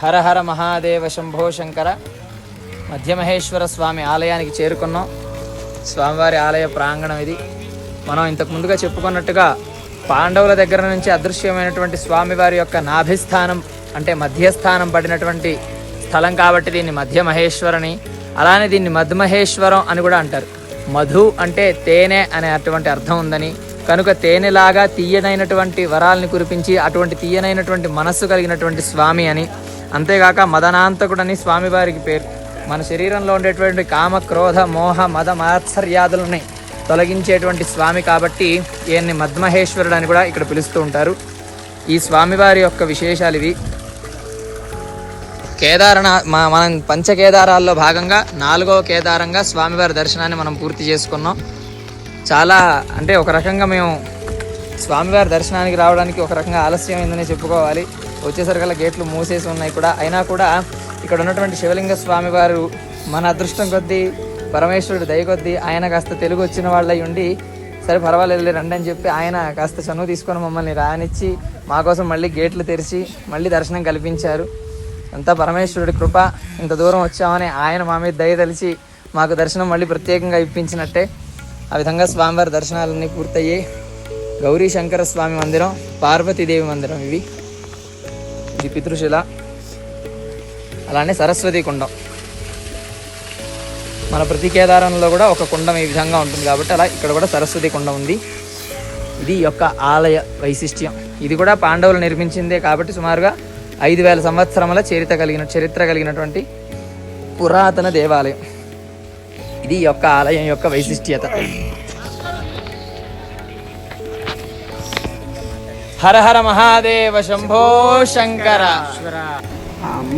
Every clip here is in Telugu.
హర హర మహాదేవ శంభో శంకర. మధ్యమహేశ్వర స్వామి ఆలయానికి చేరుకున్నాం. స్వామివారి ఆలయ ప్రాంగణం ఇది. మనం ఇంతకు ముందుగా చెప్పుకున్నట్టుగా పాండవుల దగ్గర నుంచి అదృశ్యమైనటువంటి స్వామివారి యొక్క నాభిస్థానం అంటే మధ్యస్థానం పడినటువంటి స్థలం కాబట్టి దీన్ని మధ్యమహేశ్వరని అలానే దీన్ని మధ్మహేశ్వరం అని కూడా అంటారు. మధు అంటే తేనె అనే అటువంటి అర్థం ఉందని. కనుక తేనెలాగా తీయనైనటువంటి వరాల్ని కురిపించి అటువంటి తీయనైనటువంటి మనస్సు కలిగినటువంటి స్వామి అని. అంతేగాక మదనాంతకుడని స్వామివారికి పేరు. మన శరీరంలో ఉండేటువంటి కామ క్రోధ మోహ మద మాత్సర్యాదులని తొలగించేటువంటి స్వామి కాబట్టి ఈయన్ని మద్మహేశ్వరుడు అని కూడా ఇక్కడ పిలుస్తూ ఉంటారు. ఈ స్వామివారి యొక్క విశేషాలు ఇవి. కేదారణ మా మనం పంచకేదారాల్లో భాగంగా నాలుగవ కేదారంగా స్వామివారి దర్శనాన్ని మనం పూర్తి చేసుకున్నాం. చాలా అంటే ఒక రకంగా మేము స్వామివారి దర్శనానికి రావడానికి ఒక రకంగా ఆలస్యం ఆలస్యమైందని చెప్పుకోవాలి. వచ్చేసరికల్లా గేట్లు మూసేసి ఉన్నాయి కూడా. అయినా కూడా ఇక్కడ ఉన్నటువంటి శివలింగ స్వామివారు మన అదృష్టం కొద్దీ పరమేశ్వరుడు దయ కొద్దీ ఆయన కాస్త తెలుగు వచ్చిన వాళ్ళై ఉండి సరే పర్వాలేదు రండి అని చెప్పి ఆయన కాస్త చనువు తీసుకొని మమ్మల్ని రానిచ్చి మా కోసం మళ్ళీ గేట్లు తెరిచి మళ్ళీ దర్శనం కల్పించారు. అంతా పరమేశ్వరుడి కృప ఇంత దూరం వచ్చామని ఆయన మా మీద దయ తలిచి మాకు దర్శనం మళ్ళీ ప్రత్యేకంగా ఇప్పించినట్టే. ఆ విధంగా స్వామివారి దర్శనాలన్నీ పూర్తయ్యాయి గౌరీ శంకర స్వామి మందిరం పార్వతీదేవి మందిరం ఇవి. ఇది పితృశిల అలానే సరస్వతి కుండం. మన ప్రతి కేదారంలో కూడా ఒక కుండం ఈ విధంగా ఉంటుంది కాబట్టి అలా ఇక్కడ కూడా సరస్వతి కుండం ఉంది. ఇది యొక్క ఆలయ వైశిష్ట్యం. ఇది కూడా పాండవులు నిర్మించిందే కాబట్టి సుమారుగా ఐదు వేల సంవత్సరముల చరిత్ర కలిగిన చరిత్ర కలిగినటువంటి పురాతన దేవాలయం. ఇది యొక్క ఆలయం యొక్క వైశిష్ట్యత. హర హర మహాదేవ శంభో శంకర.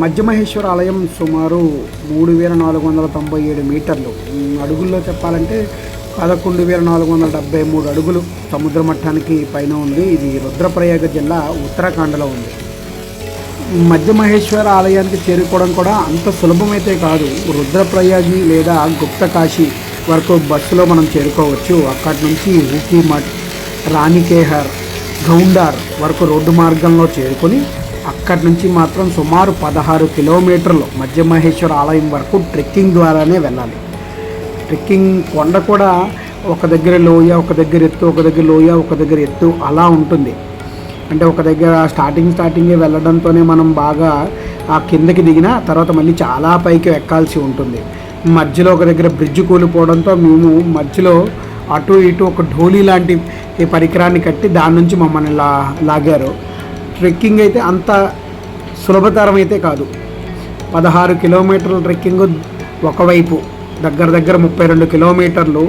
మధ్యమహేశ్వర ఆలయం సుమారు మూడు వేల నాలుగు వందల తొంభై ఏడు మీటర్లు. అడుగుల్లో చెప్పాలంటే పదకొండు వేల నాలుగు వందల డెబ్బై మూడు అడుగులు సముద్ర మట్టానికి పైన ఉంది. ఇది రుద్రప్రయాగ జిల్లా ఉత్తరాఖండ్లో ఉంది. మధ్యమహేశ్వర ఆలయానికి చేరుకోవడం కూడా అంత సులభమైతే కాదు. రుద్రప్రయాగి లేదా గుప్త కాశీ వరకు బస్సులో మనం చేరుకోవచ్చు. అక్కడి నుంచి ఊకీమఠ్ రాణికేహర్ గౌండార్ వరకు రోడ్డు మార్గంలో చేరుకొని అక్కడి నుంచి మాత్రం సుమారు పదహారు కిలోమీటర్లు మధ్యమహేశ్వర ఆలయం వరకు ట్రెక్కింగ్ ద్వారానే వెళ్ళాలి. ట్రెక్కింగ్ కొండ కూడా ఒక దగ్గర లోయ ఒక దగ్గర ఎత్తు ఒక దగ్గర లోయ ఒక దగ్గర ఎత్తు అలా ఉంటుంది. అంటే ఒక దగ్గర స్టార్టింగ్ స్టార్టింగే వెళ్ళడంతోనే మనం బాగా ఆ కిందకి దిగిన తర్వాత మళ్ళీ చాలా పైకి ఎక్కాల్సి ఉంటుంది. మధ్యలో ఒక దగ్గర బ్రిడ్జ్ కూలిపోవడంతో మేము మధ్యలో అటు ఇటు ఒక ఢోలీ లాంటి ఈ పరికరాన్ని కట్టి దాని నుంచి మమ్మల్ని లా లాగారు. ట్రెక్కింగ్ అయితే అంత సులభతరం అయితే కాదు. పదహారు కిలోమీటర్ల ట్రెక్కింగ్ ఒకవైపు దగ్గర దగ్గర ముప్పై రెండు కిలోమీటర్లు.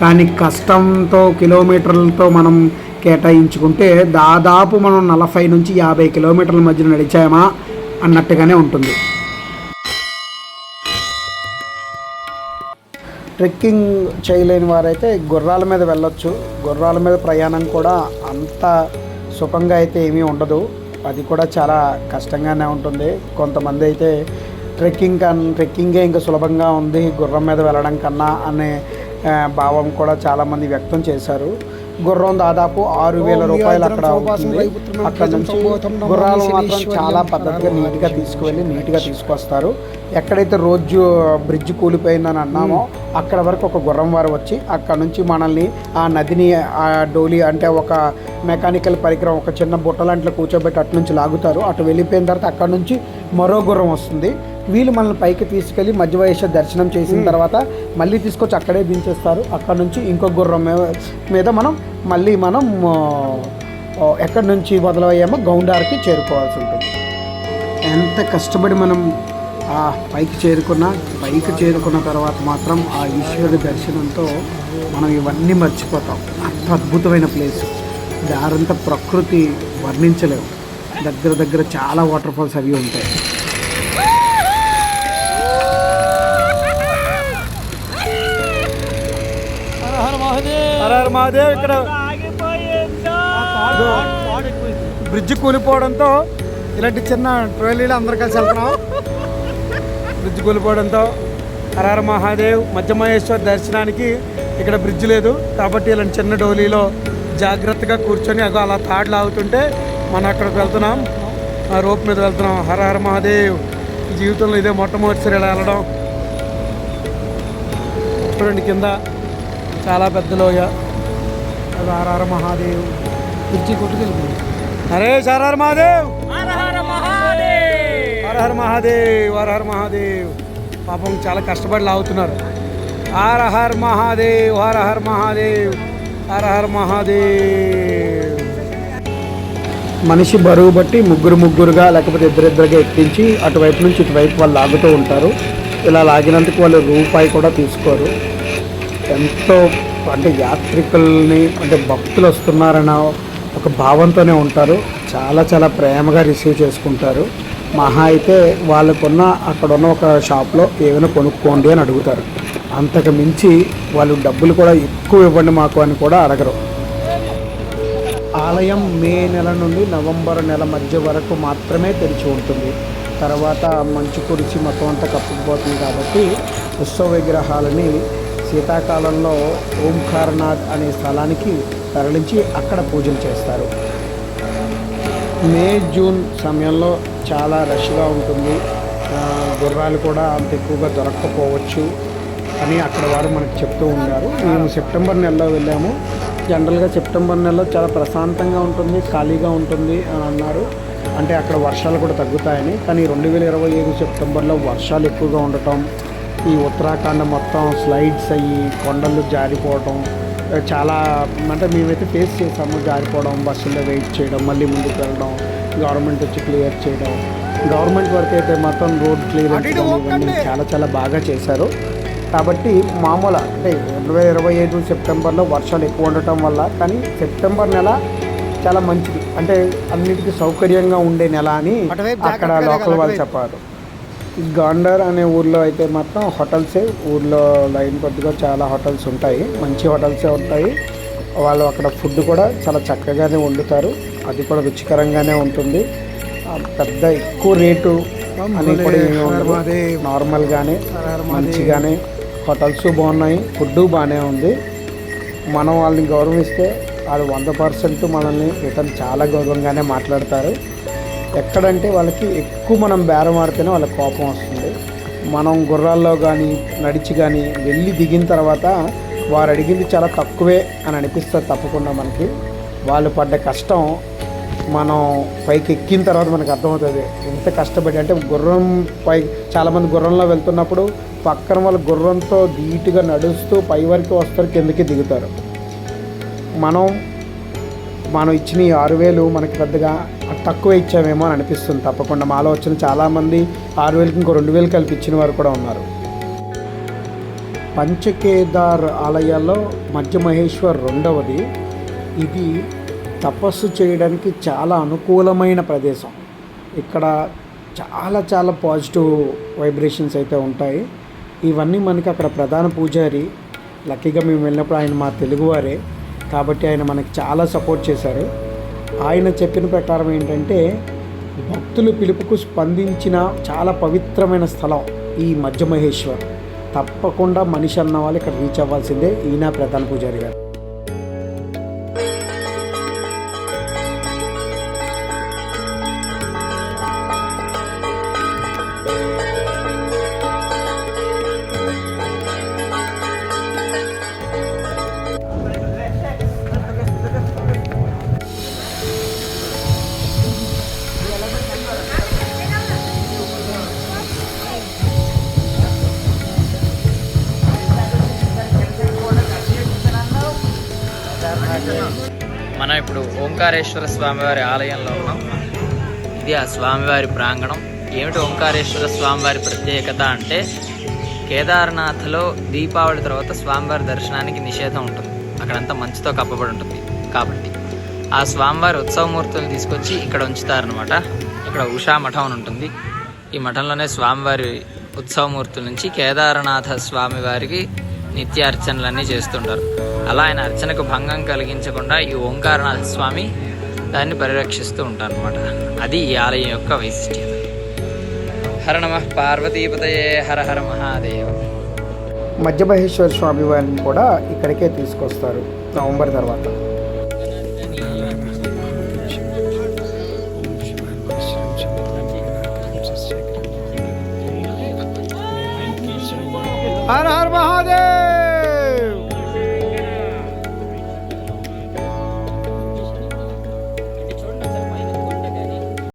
కానీ కష్టంతో కిలోమీటర్లతో మనం కేటాయించుకుంటే దాదాపు మనం నలభై నుంచి యాభై కిలోమీటర్ల మధ్య నడిచామా అన్నట్టుగానే ఉంటుంది. ట్రెక్కింగ్ చేయలేని వారైతే గుర్రాల మీద వెళ్ళొచ్చు. గుర్రాల మీద ప్రయాణం కూడా అంత సుఖంగా అయితే ఏమీ ఉండదు. అది కూడా చాలా కష్టంగానే ఉంటుంది. కొంతమంది అయితే ట్రెక్కింగ్ కన్ ట్రెక్కింగే ఇంకా సులభంగా ఉంది గుర్రం మీద వెళ్ళడం కన్నా అనే భావం కూడా చాలామంది వ్యక్తం చేశారు. గుర్రం దాదాపు ఆరు వేల రూపాయలు అక్కడ అవుతుంది అక్కడ నుంచి గుర్రాలు మాత్రం చాలా పద్ధతిగా నీట్గా తీసుకువెళ్ళి నీట్గా తీసుకొస్తారు. ఎక్కడైతే రోజు బ్రిడ్జ్ కూలిపోయిందని అన్నామో అక్కడ వరకు ఒక గుర్రం వారు వచ్చి అక్కడ నుంచి మనల్ని ఆ నదిని ఆ డోలి అంటే ఒక మెకానికల్ పరికరం ఒక చిన్న బుట్ట లాంటిలో కూర్చోబెట్టి అటు నుంచి లాగుతారు. అటు వెళ్ళిపోయిన తర్వాత అక్కడ నుంచి మరో గుర్రం వస్తుంది. వీళ్ళు మనల్ని పైకి తీసుకెళ్ళి మధ్యవయస్సు దర్శనం చేసిన తర్వాత మళ్ళీ తీసుకొచ్చి అక్కడే దించేస్తారు. అక్కడ నుంచి ఇంకో గుర్రం మీద- మనం మళ్ళీ మనం ఎక్కడి నుంచి మొదలయ్యామో గౌండార్కి చేరుకోవాల్సి ఉంటుంది. ఎంత కష్టపడి మనం ఆ పైకి చేరుకున్నా పైకి చేరుకున్న తర్వాత మాత్రం ఆ ఈశ్వరుడి దర్శనంతో మనం ఇవన్నీ మర్చిపోతాం. అంత అద్భుతమైన ప్లేస్. దారంతా ప్రకృతి వర్ణించలేము దగ్గర దగ్గర చాలా వాటర్ ఫాల్స్ అవి ఉంటాయి. మహాదేవ్! ఇక్కడ బ్రిడ్జ్ కూలిపోవడంతో ఇలాంటి చిన్న ట్రోలీలు అందరు కలిసి వెళ్తున్నాం. బ్రిడ్జ్ కూలిపోవడంతో హరహర మహాదేవ్ మధ్యమహేశ్వర్ దర్శనానికి ఇక్కడ బ్రిడ్జ్ లేదు. కాబట్టి ఇలాంటి చిన్న డోలీలో జాగ్రత్తగా కూర్చొని అగో అలా తాడు లాగుతుంటే మనం అక్కడికి వెళ్తున్నాం. ఆ రోప్ మీద వెళ్తున్నాం. హర హర మహాదేవ్ జీవితంలో ఇదే మొట్టమొదటిసారి ఇలా వెళ్ళడం. చూడండి కింద చాలా పెద్ద లోయ. అది హర హర మహాదేవ్. కుర్చీ కొట్టుకెళ్ళింది హరే హర హర మహాదేవ్! మహాదేవ్ హర హర మహాదేవ్. పాపం చాలా కష్టపడి లాగుతున్నారు. హర హర్ మహాదేవ్ హర హర్ మహాదేవ్ హర హర్ మహాదేవ్. మనిషి బరువు బట్టి ముగ్గురు ముగ్గురుగా లేకపోతే ఇద్దరిద్దరుగా ఎక్కించి అటువైపు నుంచి ఇటువైపు వాళ్ళు లాగుతూ ఉంటారు. ఇలా లాగినందుకు వాళ్ళు రూపాయి కూడా తీసుకోరు. ఎంతో అంటే యాత్రికుల్ని అంటే భక్తులు వస్తున్నారన్న ఒక భావంతోనే ఉంటారు. చాలా చాలా ప్రేమగా రిసీవ్ చేసుకుంటారు. మహా అయితే వాళ్ళకున్న అక్కడున్న ఒక షాప్లో ఏమైనా కొనుక్కోండి అని అడుగుతారు. అంతకు మించి వాళ్ళు డబ్బులు కూడా ఎక్కువ ఇవ్వండి మాకు అని కూడా అడగరు. ఆలయం మే నెల నుండి నవంబర్ నెల మధ్య వరకు మాత్రమే తెరిచి ఉంటుంది. తర్వాత మంచు కురిసి మొత్తం అంతా కప్పుకుపోతుంది కాబట్టి ఉత్సవ విగ్రహాలని శీతాకాలంలో ఓంకారనాథ్ అనే స్థలానికి తరలించి అక్కడ పూజలు చేస్తారు. మే జూన్ సమయంలో చాలా రష్గా ఉంటుంది. గుర్రాలు కూడా అంత ఎక్కువగా దొరక్కపోవచ్చు అని అక్కడ వారు మనకు చెప్తూ ఉన్నారు. మేము సెప్టెంబర్ నెలలో వెళ్ళాము. జనరల్గా సెప్టెంబర్ నెలలో చాలా ప్రశాంతంగా ఉంటుంది ఖాళీగా ఉంటుంది అని అన్నారు. అంటే అక్కడ వర్షాలు కూడా తగ్గుతాయని. కానీ రెండు వేల ఇరవై ఐదు సెప్టెంబర్లో వర్షాలు ఎక్కువగా ఉండటం ఈ ఉత్తరాఖండ్ మొత్తం స్లైడ్స్ అయ్యి కొండలు జారిపోవటం చాలా అంటే మేమైతే ఫేస్ చేసాము జారిపోవడం బస్సుల్లో వెయిట్ చేయడం మళ్ళీ ముందుకు వెళ్ళడం గవర్నమెంట్ వచ్చి క్లియర్ చేయడం. గవర్నమెంట్ వరకు అయితే మొత్తం రోడ్ క్లియరెన్స్ ఇవన్నీ చాలా చాలా బాగా చేశారు. కాబట్టి మామూలు అంటే రెండు వేల ఇరవై ఐదు సెప్టెంబర్లో వర్షాలు ఎక్కువ ఉండటం వల్ల కానీ సెప్టెంబర్ నెల చాలా మంచిది. అంటే అన్నిటికీ సౌకర్యంగా ఉండే నెల అని అక్కడ లోకల్ వాళ్ళు చెప్పారు. గాండర్ అనే ఊర్లో అయితే మాత్రం హోటల్సే ఊర్లో లైన్ కొద్దిగా చాలా హోటల్స్ ఉంటాయి. మంచి హోటల్సే ఉంటాయి. వాళ్ళు అక్కడ ఫుడ్ కూడా చాలా చక్కగానే వండుతారు. అది కూడా రుచికరంగానే ఉంటుంది. పెద్ద ఎక్కువ రేటు అని కూడా నార్మల్గానే మంచిగానే హోటల్స్ బాగున్నాయి. ఫుడ్ బాగానే ఉంది. మనం వాళ్ళని గౌరవిస్తే వాళ్ళు వంద పర్సెంట్ మనల్ని రిటర్న్ చాలా గౌరవంగానే మాట్లాడతారు. ఎక్కడంటే వాళ్ళకి ఎక్కువ మనం బేరం ఆడితేనే వాళ్ళకి కోపం వస్తుంది. మనం గుర్రాల్లో కానీ నడిచి కానీ వెళ్ళి దిగిన తర్వాత వారు అడిగింది చాలా తక్కువే అని అనిపిస్తుంది తప్పకుండా మనకి. వాళ్ళు పడ్డ కష్టం మనం పైకి ఎక్కిన తర్వాత మనకు అర్థమవుతుంది. ఎంత కష్టపడి అంటే గుర్రం పై చాలామంది గుర్రంలో వెళ్తున్నప్పుడు పక్కన వాళ్ళు గుర్రంతో ధీటుగా నడుస్తూ పై వరకు వస్తారు కిందకి దిగుతారు. మనం మనం ఇచ్చిన ఈ ఆరు వేలు మనకి పెద్దగా తక్కువ ఇచ్చామేమో అని అనిపిస్తుంది. తప్పకుండా మాలో వచ్చిన చాలామంది ఆరు వేలకి ఇంకో రెండు వేలు కలిపి ఇచ్చిన వారు కూడా ఉన్నారు. పంచకేదార్ ఆలయాల్లో మధ్య మహేశ్వర్ రెండవది. ఇది తపస్సు చేయడానికి చాలా అనుకూలమైన ప్రదేశం. ఇక్కడ చాలా చాలా పాజిటివ్ వైబ్రేషన్స్ అయితే ఉంటాయి. ఇవన్నీ మనకి అక్కడ ప్రధాన పూజారి లక్కీగా మేము వెళ్ళినప్పుడు ఆయన మా తెలుగువారే. కాబట్టి ఆయన మనకి చాలా సపోర్ట్ చేశారు. ఆయన చెప్పిన ప్రకారం ఏంటంటే భక్తులు పిలుపుకు స్పందించిన చాలా పవిత్రమైన స్థలం ఈ మధ్య మహేశ్వర్ తప్పకుండా మనిషి అన్న వాళ్ళు ఇక్కడ రీచ్ అవ్వాల్సిందే. ఈయన ప్రధాన పూజారి గారు. ఇప్పుడు ఓంకారేశ్వర స్వామివారి ఆలయంలో ఉన్నాం. ఇది ఆ స్వామివారి ప్రాంగణం. ఏమిటి ఓంకారేశ్వర స్వామివారి ప్రత్యేకత అంటే కేదార్నాథ్లో దీపావళి తర్వాత స్వామివారి దర్శనానికి నిషేధం ఉంటుంది. అక్కడంతా మంచుతో కప్పబడి ఉంటుంది కాబట్టి. ఆ స్వామివారి ఉత్సవమూర్తులు తీసుకొచ్చి ఇక్కడ ఉంచుతారనమాట ఇక్కడ ఉషా మఠం అని ఉంటుంది. ఈ మఠంలోనే స్వామివారి ఉత్సవమూర్తుల నుంచి కేదారనాథ స్వామివారికి నిత్య అర్చనలన్నీ చేస్తుంటారు. అలా ఆయన అర్చనకు భంగం కలిగించకుండా ఈ ఓంకారనాథ స్వామి దాన్ని పరిరక్షిస్తూ ఉంటారనమాట అది ఈ ఆలయం యొక్క వైశిష్ట్యత హర నమ పార్వతీపతయే హర హర మహాదేవ. మధ్యమహేశ్వర స్వామి వారిని కూడా ఇక్కడికే తీసుకొస్తారు నవంబర్ తర్వాత.